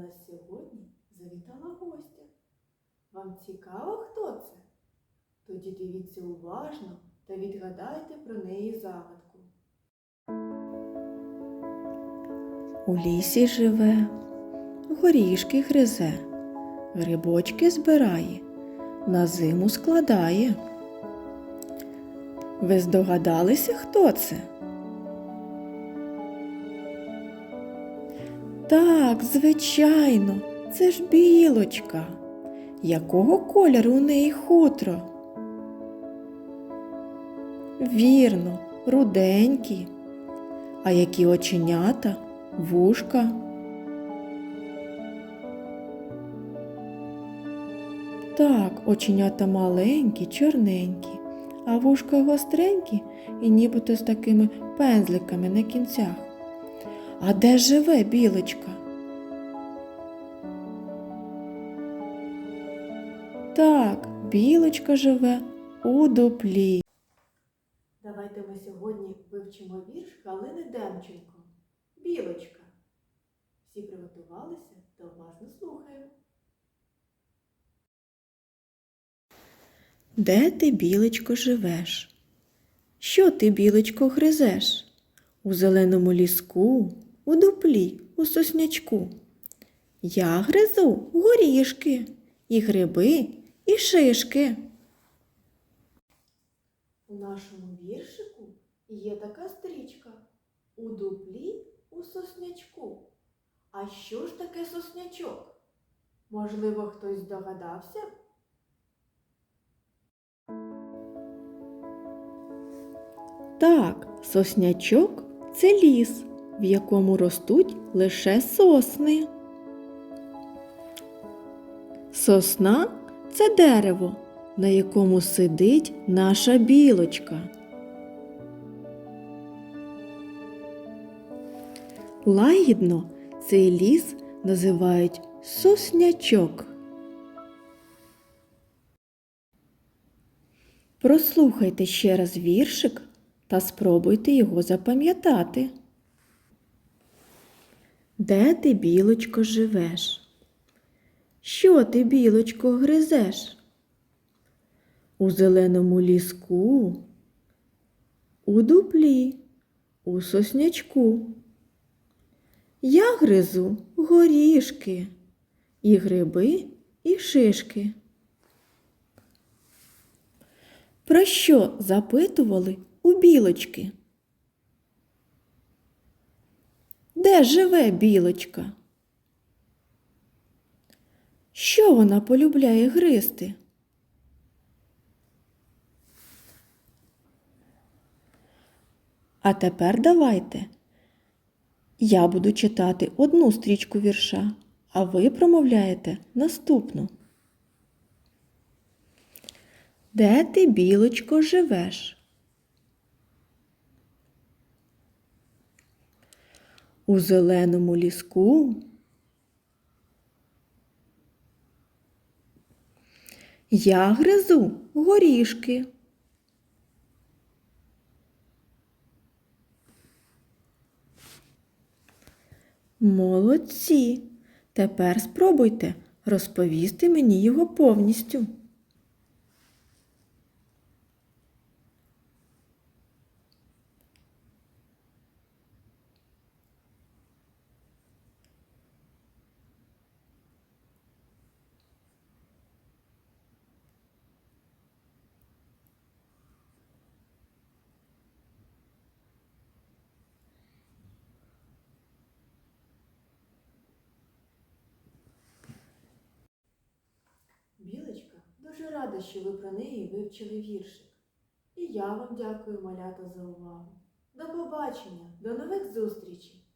Нас сьогодні завітала гостя. Вам цікаво, хто це? Тоді дивіться уважно та відгадайте про неї загадку. У лісі живе, горішки гризе, грибочки збирає, на зиму складає. Ви здогадалися, хто це? Так, звичайно, це ж білочка. Якого кольору у неї хутро? Вірно, руденькі. А які оченята, вушка? Так, оченята маленькі, чорненькі, а вушка гостренькі і нібито з такими пензликами на кінцях. А де живе білочка? Так, білочка живе у дуплі. Давайте ми сьогодні вивчимо вірш Галини Демченко. Білочка. Всі приготувалися та уважно слухаємо. Де ти, білочко, живеш? Що ти, білочко, гризеш? У зеленому ліску, у дуплі, у соснячку. Я гризу горішки, і гриби, і шишки. У нашому віршику є така стрічка. У дуплі у соснячку. А що ж таке соснячок? Можливо, хтось здогадався? Так, соснячок це ліс, в якому ростуть лише сосни. Сосна це дерево, на якому сидить наша білочка. Лагідно цей ліс називають соснячок. Прослухайте ще раз віршик та спробуйте його запам'ятати. Де ти, білочко, живеш? Що ти, білочко, гризеш? У зеленому ліску, у дуплі, у соснячку. Я гризу горішки, і гриби, і шишки. Про що запитували у білочки? Де живе білочка? Що вона полюбляє гризти? А тепер давайте. Я буду читати одну стрічку вірша, а ви промовляєте наступну. Де ти, білочко, живеш? У зеленому ліску. Я гризу горішки. Молодці. Тепер спробуйте розповісти мені його повністю. Білочка дуже рада, що ви про неї вивчили віршик. І я вам дякую, малята, за увагу. До побачення, до нових зустрічей!